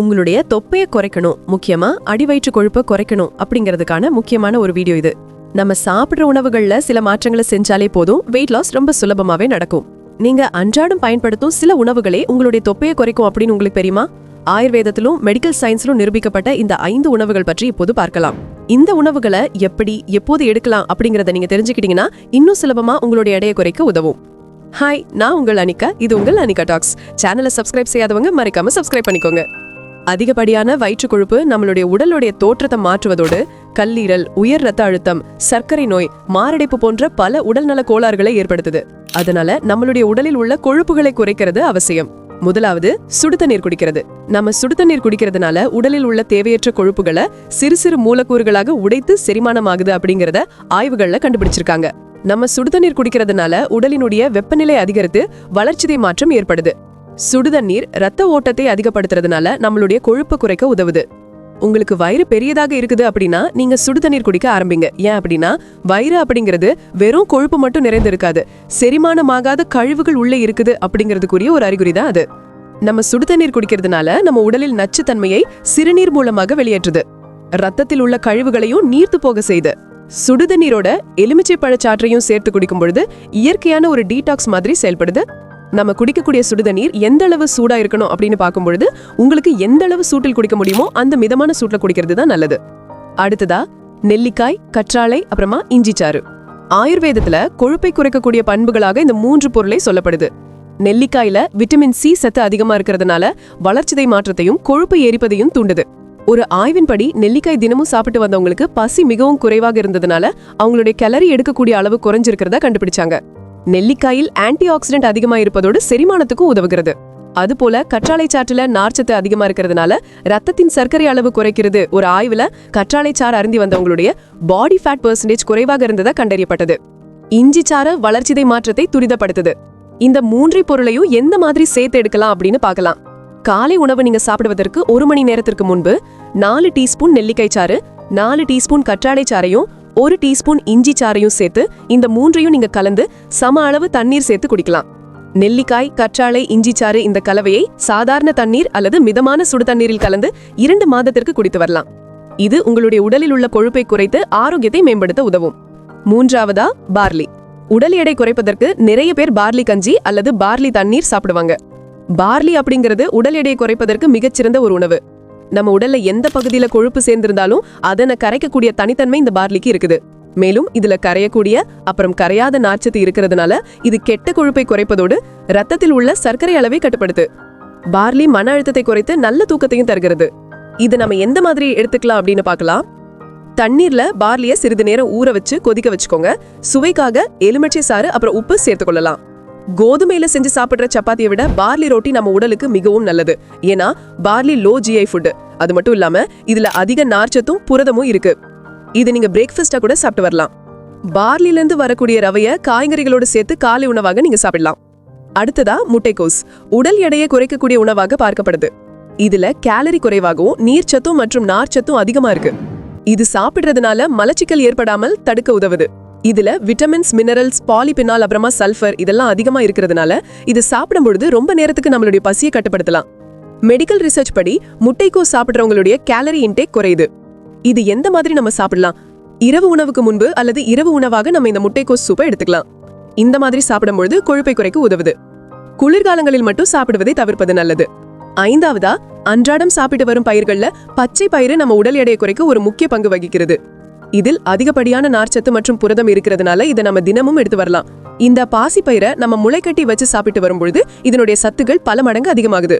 உங்களுடைய தொப்பையை குறைக்கணும். முக்கியமா அடிவயிற்று கொழுப்பை குறைக்கணும் அப்படிங்கிறதுக்கான முக்கியமான ஒரு வீடியோ இது. நம்ம சாப்பிடுற உணவுகள்ல சில மாற்றங்களை செஞ்சாலே போதும். வெயிட் லாஸ் ரொம்ப சுலபமாவே நடக்கும். நீங்க அன்றாடம் பயன்படுத்தும் சில உணவுகளே உங்களுடைய தொப்பையை குறைக்கும் அப்படின்னு உங்களுக்கு தெரியுமா? ஆயுர்வேதத்திலும் மெடிக்கல் சயின்ஸ்லும் நிரூபிக்கப்பட்ட இந்த ஐந்து உணவுகள் பற்றி இப்போது பார்க்கலாம். இந்த உணவுகளை எப்படி எப்போது எடுக்கலாம் அப்படிங்கறத நீங்க தெரிஞ்சுக்கிட்டீங்கன்னா இன்னும் சுலபமா உங்களுடைய எடையை குறைக்க உதவும். ஹாய் நான் உங்கள் அனிகா. இது உங்கள் அனிகா டாக்ஸ். சேனலை சப்ஸ்கிரைப் செய்யாதவங்க மறக்காம சப்ஸ்கிரைப் பண்ணிக்கோங்க. அதிகப்படியான வயிற்று கொழுப்பு நம்மளுடைய உடலுடைய தோற்றத்தை மாற்றுவதோடு கல்லீரல் உயர் ரத்த அழுத்தம் சர்க்கரை நோய் மாரடைப்பு போன்ற பல உடல்நல கோளாறுகளை ஏற்படுத்துது. அதனால நம்மளுடைய உடலில் உள்ள கொழுப்புகளை குறைக்கிறது அவசியம். முதலாவது சுடுதண்ணீர் குடிக்கிறது. நம்ம சுடுதண்ணீர் குடிக்கிறதுனால உடலில் உள்ள தேவையற்ற கொழுப்புகளை சிறு சிறு மூலக்கூறுகளாக உடைத்து செரிமானமாகுது அப்படிங்கறத ஆய்வுகள்ல கண்டுபிடிச்சிருக்காங்க. நம்ம சுடுதண்ணீர் குடிக்கிறதுனால உடலினுடைய வெப்பநிலை அதிகரித்து வளர்ச்சிதை மாற்றம் ஏற்படுது. சுடுதண்ணீர் ரத்த ஓட்டத்தை அதிகப்படுத்துறதுனால நம்மளுடைய கொழுப்பு குறைக்க உதவுது. உங்களுக்கு வயிறு பெரியதாக இருக்குது அப்படின்னா நீங்க சுடுதண்ணீர் குடிக்க ஆரம்பிங்க. ஏன் அப்படின்னா வயிறு அப்படிங்கிறது வெறும் கொழுப்பு மட்டும் நிறைந்திருக்காது. செரிமானமாகாத கழிவுகள் உள்ளே இருக்குது அப்படிங்கிறதுக்குரிய ஒரு அறிகுறி தான் அது. நம்ம சுடுதண்ணீர் குடிக்கிறதுனால நம்ம உடலில் நச்சுத்தன்மையை சிறுநீர் மூலமாக வெளியேற்றுது. ரத்தத்தில் உள்ள கழிவுகளையும் நீர்த்து போக செய்து சுடுதண்ணீரோட எலுமிச்சை பழச்சாற்றையும் சேர்த்து குடிக்கும் பொழுது இயற்கையான ஒரு டீடாக்ஸ் மாதிரி செயல்படுது. நம்ம குடிக்கக்கூடிய சுடுதண்ணீர் எந்த அளவு சூடா இருக்கணும் அப்படின்னு பார்க்கும்பொழுது உங்களுக்கு எந்த அளவு சூட்டில் குடிக்க முடியுமோ அந்த மிதமான சூட்டில் குடிக்கிறது தான் நல்லது. அடுத்ததா நெல்லிக்காய் கற்றாழை அப்புறமா இஞ்சி சாறு. ஆயுர்வேதத்துல கொழுப்பை குறைக்கக்கூடிய பண்புகளாக இந்த மூன்று பொருளை சொல்லப்படுது. நெல்லிக்காயில விட்டமின் சி சத்து அதிகமா இருக்கிறதுனால வளர்ச்சிதை மாற்றத்தையும் கொழுப்பு எரிப்பதையும் தூண்டுது. ஒரு ஆய்வின்படி நெல்லிக்காய் தினமும் சாப்பிட்டு வந்தவங்களுக்கு பசி மிகவும் குறைவாக இருந்ததுனால அவங்களுடைய கிளறி எடுக்கக்கூடிய அளவு குறைஞ்சிருக்கிறதா கண்டுபிடிச்சாங்க. நெல்லிக்காயில் ஆன்டி ஆக்சிடென்ட் அதிகமா இருப்பதோடு செரிமானத்துக்கும் உதவுகிறது. அதுபோல கற்றாழை சாற்றுல நார்ச்சத்து அதிகமா இருக்கிறதுனால ரத்தத்தின் சர்க்கரை அளவு குறைக்கிறது. ஒரு ஆய்வுல கற்றாழை சாறு அருந்தி வந்தவங்களுடைய பாடி ஃபேட் பெர்சன்டேஜ் குறைவாக இருந்ததா கண்டறியப்பட்டது. இஞ்சி சாறு வளர்ச்சிதை மாற்றத்தை துரிதப்படுத்துது. இந்த மூன்றை பொருளையும் எந்த மாதிரி சேர்த்து எடுக்கலாம் அப்படின்னு பார்க்கலாம். காலை உணவு நீங்க சாப்பிடுவதற்கு ஒரு மணி நேரத்திற்கு முன்பு நாலு டீஸ்பூன் நெல்லிக்காய் சாறு நாலு டீஸ்பூன் கற்றாழை சாறையும் ஒரு டீஸ்பூன் இஞ்சி சாறையும் சேர்த்து இந்த மூன்றையும் நீங்க கலந்து சம அளவு தண்ணீர் சேர்த்து குடிக்கலாம். நெல்லிக்காய் கற்றாழை இஞ்சி சாறு இந்த கலவையை சாதாரண தண்ணீர் அல்லது மிதமான சுடு தண்ணீரில் கலந்து இரண்டு மாதத்திற்கு குடித்து வரலாம். இது உங்களுடைய உடலில் உள்ள கொழுப்பை குறைத்து ஆரோக்கியத்தை மேம்படுத்த உதவும். மூன்றாவதா பார்லி. உடல் எடை குறைப்பதற்கு நிறைய பேர் பார்லி கஞ்சி அல்லது பார்லி தண்ணீர் சாப்பிடுவாங்க. பார்லி அப்படிங்கிறது உடல் எடையை குறைப்பதற்கு மிகச்சிறந்த ஒரு உணவு. நம்ம உடல்ல எந்த பகுதியில கொழுப்பு சேர்ந்திருந்தாலும் அதனை கரைக்கக்கூடிய தனித்தன்மை இந்த பார்லிக்கு இருக்குது. மேலும் இதுல கரையக்கூடிய அப்புறம் கரையாத நார்ச்சத்து இருக்கிறதுனால இது கெட்ட கொழுப்பை குறைப்பதோடு ரத்தத்தில் உள்ள சர்க்கரை அளவை கட்டுப்படுத்து. பார்லி மன அழுத்தத்தை குறைத்து நல்ல தூக்கத்தையும் தருகிறது. இது நம்ம எந்த மாதிரி எடுத்துக்கலாம் அப்படின்னு பார்க்கலாம். தண்ணீர்ல பார்லிய சிறிது நேரம் ஊற வச்சு கொதிக்க வச்சுக்கோங்க. சுவைக்காக எலுமிச்சை சாறு அப்புறம் உப்பு சேர்த்து கொள்ளலாம். கோதுமையில செஞ்சு சாப்பிடுற சப்பாத்தியை விட பார்லி ரொட்டி நம்ம உடலுக்கு மிகவும் நல்லது. ஏன்னா பார்லி லோ ஜிஐ ஃபுட் அது மட்டும் இல்லாம இதுல அதிக நார்ச்சத்தும் புரதமும் இருக்கு. இது நீங்க பிரேக்ஃபாஸ்டா கூட சாப்பிட்டு வரலாம். பார்லில இருந்து வரக்கூடிய ரவைய காய்கறிகளோடு சேர்த்து காலை உணவாக நீங்க சாப்பிடலாம். அடுத்ததா முட்டைக்கோஸ். உடல் எடையை குறைக்கக்கூடிய உணவாக பார்க்கப்படுது. இதுல கேலரி குறைவாகவும் நீர்ச்சத்தும் மற்றும் நார்ச்சத்தும் அதிகமா இருக்கு. இது சாப்பிடுறதுனால மலச்சிக்கல் ஏற்படாமல் தடுக்க உதவுது. இதுல விட்டமின்ஸ் மினரல்ஸ் பாலிபினால் அப்புறமா சல்ஃபர் இதெல்லாம் அதிகமா இருக்கிறதுனால இது சாப்பிடும் பொழுது ரொம்ப நேரத்துக்கு நம்மளுடைய பசியை கட்டுப்படுத்தலாம். மெடிக்கல் ரிசர்ச் படி முட்டைக்கோஸ் சாப்பிடுறவங்களுடைய கேலரி இன்டேக் குறையுது. இது எந்த மாதிரி நம்ம சாப்பிடலாம்? இரவு உணவுக்கு முன்பு அல்லது இரவு உணவாக நம்ம இந்த முட்டைக்கோஸ் சூப்பை எடுத்துக்கலாம். இந்த மாதிரி சாப்பிடும்பொழுது கொழுப்பை குறைக்க உதவுது. குளிர்காலங்களில் மட்டும் சாப்பிடுவதை தவிர்ப்பது நல்லது. ஐந்தாவதா அன்றாடம் சாப்பிட்டு வரும் பயிர்கள்ல பச்சை பயிறு நம்ம உடல் எடையை குறைக்க ஒரு முக்கிய பங்கு வகிக்கிறது. இதில் அதிகப்படியான நார்ச்சத்து மற்றும் புரதம் இருக்கிறதுனால இதை நம்ம தினமும் எடுத்து வரலாம். இந்த பாசிப்பயிரை நம்ம முளைக்கட்டி வச்சு சாப்பிட்டு வரும்பொழுது இதனுடைய சத்துக்கள் பல மடங்கு அதிகமாகுது.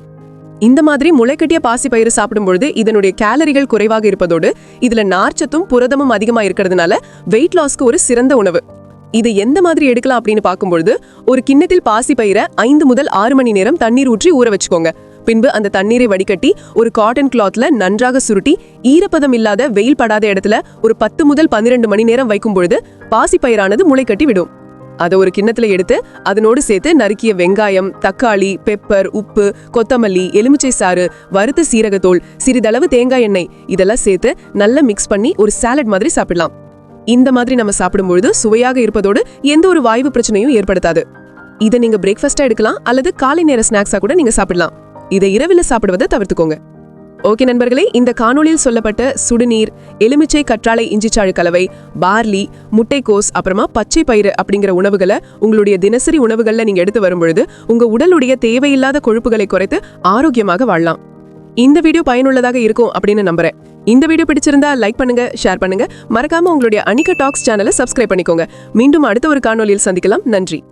இந்த மாதிரி முளைக்கட்டிய பாசிப்பயிறு சாப்பிடும்பொழுது இதனுடைய கேலரிகள் குறைவாக இருப்பதோடு இதுல நார்ச்சத்தும் புரதமும் அதிகமா இருக்கிறதுனால வெயிட் லாஸ்க்கு ஒரு சிறந்த உணவு. இது எந்த மாதிரி எடுக்கலாம் அப்படின்னு பார்க்கும்பொழுது ஒரு கிண்ணத்தில் பாசிப்பயிரை ஐந்து முதல் ஆறு மணி நேரம் தண்ணீர் ஊற்றி ஊற வச்சுக்கோங்க. பின்பு அந்த தண்ணீரை வடிகட்டி ஒரு காட்டன் கிளாத்ல நன்றாக சுருட்டி ஈரப்பதம் இல்லாத வெயில் படாத இடத்துல ஒரு பத்து முதல் பன்னிரண்டு மணி நேரம் வைக்கும் பொழுது பாசி பயிரானது முளை கட்டி விடும். அதை ஒரு கிண்ணத்துல எடுத்து அதனோடு சேர்த்து நறுக்கிய வெங்காயம் தக்காளி பெப்பர் உப்பு கொத்தமல்லி எலுமிச்சை சாறு வறுத்த சீரகத்தோல் சிறிதளவு தேங்காய் எண்ணெய் இதெல்லாம் சேர்த்து நல்லா மிக்ஸ் பண்ணி ஒரு சாலட் மாதிரி சாப்பிடலாம். இந்த மாதிரி நம்ம சாப்பிடும்பொழுது சுவையாக இருப்பதோடு எந்த ஒரு வாய்வு பிரச்சனையும் ஏற்படுத்தாது. இதை நீங்க பிரேக்ஃபாஸ்டா எடுக்கலாம் அல்லது காலை நேர ஸ்நாக்ஸா கூட நீங்க சாப்பிடலாம். இதை இரவில் சாப்பிடுவதை தவிர்த்துக்கோங்க. ஓகே நண்பர்களே இந்த காணொளியில் சொல்லப்பட்ட சுடுநீர் எலுமிச்சை கற்றாழை இஞ்சிச்சாறு கலவை பார்லி முட்டைக்கோஸ் அப்புறமா பச்சை பயிறு அப்படிங்கிற உணவுகளை உங்களுடைய தினசரி உணவுகள்ல நீங்க எடுத்து வரும்பொழுது உங்க உடலுடைய தேவையில்லாத கொழுப்புகளை குறைத்து ஆரோக்கியமாக வாழலாம். இந்த வீடியோ பயனுள்ளதாக இருக்கும் அப்படின்னு நம்புறேன். இந்த வீடியோ பிடிச்சிருந்தா லைக் பண்ணுங்க ஷேர் பண்ணுங்க. மறக்காம உங்களுடைய அனிகா டாக்ஸ் சேனலை சப்ஸ்கிரைப் பண்ணிக்கோங்க. மீண்டும் அடுத்த ஒரு காணொலியில் சந்திக்கலாம். நன்றி.